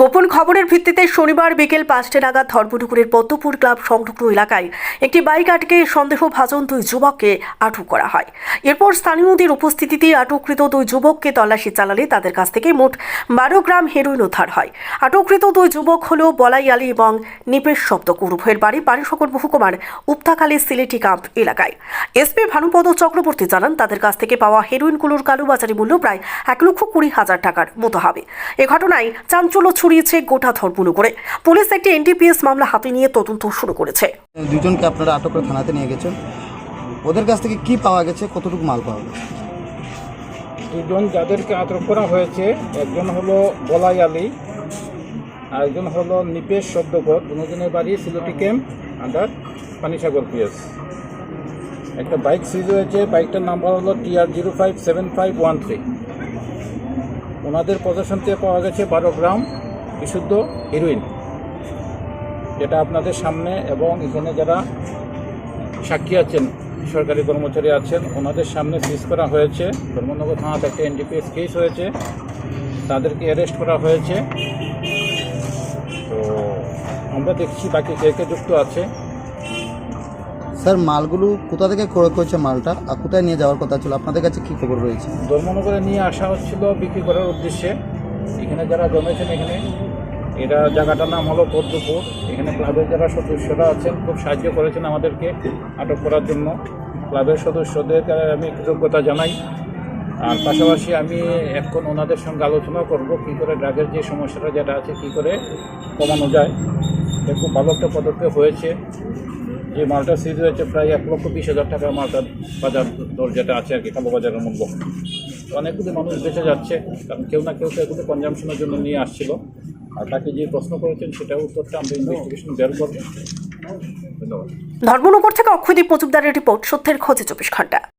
গোপন খবরের ভিত্তিতে শনিবার বিকেল পাঁচটা নাগাদ ধর্মপুকুরের পদ্মপুর ক্লাব সংলগ্ন এলাকায় একটি বাইক আটকে সন্দেহভাজন দুই যুবককে আটক করা হয়। এরপর স্থানীয়দের উপস্থিতিতে আটককৃত দুই যুবককে তল্লাশি চালালে তাদের কাছ থেকে মোট বারো গ্রাম হেরোইন উদ্ধার হয়। আটককৃত দুই যুবক হল বলাই আলী এবং নিপেশ শব্দ উভয়ের বাড়ি বারিশকর মহকুমার উপতাকালী সিলেটি ক্যাম্প এলাকায়। এসপি ভানুপদ চক্রবর্তী জানান, তাদের কাছ থেকে পাওয়া হেরোইনগুলোর কালোবাজারি মূল্য প্রায় এক লক্ষ কুড়ি হাজার টাকার মতো হবে। এ ঘটনায় চাঞ্চল্য ছড়িয়েছে গোটা ধর্মনগরে পুলিশ একটি এনডিপিএস মামলা হাতে নিয়ে তদন্ত শুরু করেছে। দুজনকে আপনারা আটক করে থানাতে নিয়ে গেছেন। ওদের কাছ থেকে কি পাওয়া গেছে? কতটুকু মাল পাওয়া গেছে? দুজন যাদেরকে আটক করা হয়েছে একজন হলো বলাই আলী আর একজন হলো নিপেশ শব্দকর দুজনের বাড়ি Sylheti camp under Panisagar PS একটা বাইক সিজ হয়েছে বাইকটার নাম্বার হলো TR zero five seven five one three ওনাদের পজিশন থেকে পাওয়া গেছে বারো গ্রাম। বিশুদ্ধ হিরোইন যেটা আপনাদের সামনে এবং এখানে যারা সাক্ষী আছেন সরকারি কর্মচারী আছেন ওনাদের সামনে সিজ করা হয়েছে। ধর্মনগর থানাতে একটা এনডিপিএস কেস হয়েছে। তাদেরকে অ্যারেস্ট করা হয়েছে। তো আমরা দেখছি বাকি কে কে যুক্ত আছে। স্যার মালগুলো কোথা থেকে ক্রয় করেছে মালটা? আর কোথায় নিয়ে যাওয়ার কথা ছিল? আপনাদের কাছে কি খবর রয়েছে? ধর্মনগরে নিয়ে আসা হচ্ছিল বিক্রি করার উদ্দেশ্যে। এখানে যারা জমেছেন এখানে। এরা জায়গাটার নাম হলো পদ্মপুর এখানে ক্লাবের যারা সদস্যরা আছেন, খুব সাহায্য করেছেন আমাদেরকে আটক করার জন্য। ক্লাবের সদস্যদের আমি কৃতজ্ঞতা জানাই। আর পাশাপাশি আমি এখন ওনাদের সঙ্গে আলোচনা করব, কী করে ড্রাগের যে সমস্যাটা যেটা আছে, কী করে কমানো যায়। এটা খুব ভালো একটা পদক্ষেপ হয়েছে। যে মালটা সিজ হয়েছে প্রায় এক লক্ষ বিশ হাজার টাকা মালটার বাজার দর যেটা আছে আর কি কালো বাজারের মূল্য। অনেকগুলি মানুষ বেঁচে যাচ্ছে, কারণ কেউ না কেউ তো এগুলো কনজামশনের জন্য নিয়ে আসছিল। আর তাকে যে প্রশ্ন করেছেন সেটা উত্তরটা আমরা ইনভেস্টিগেশন বের ধর্মনগর থেকে অক্ষয়দীপ মজুমদারের রিপোর্ট, সত্যের খোঁজে চব্বিশ ঘণ্টা।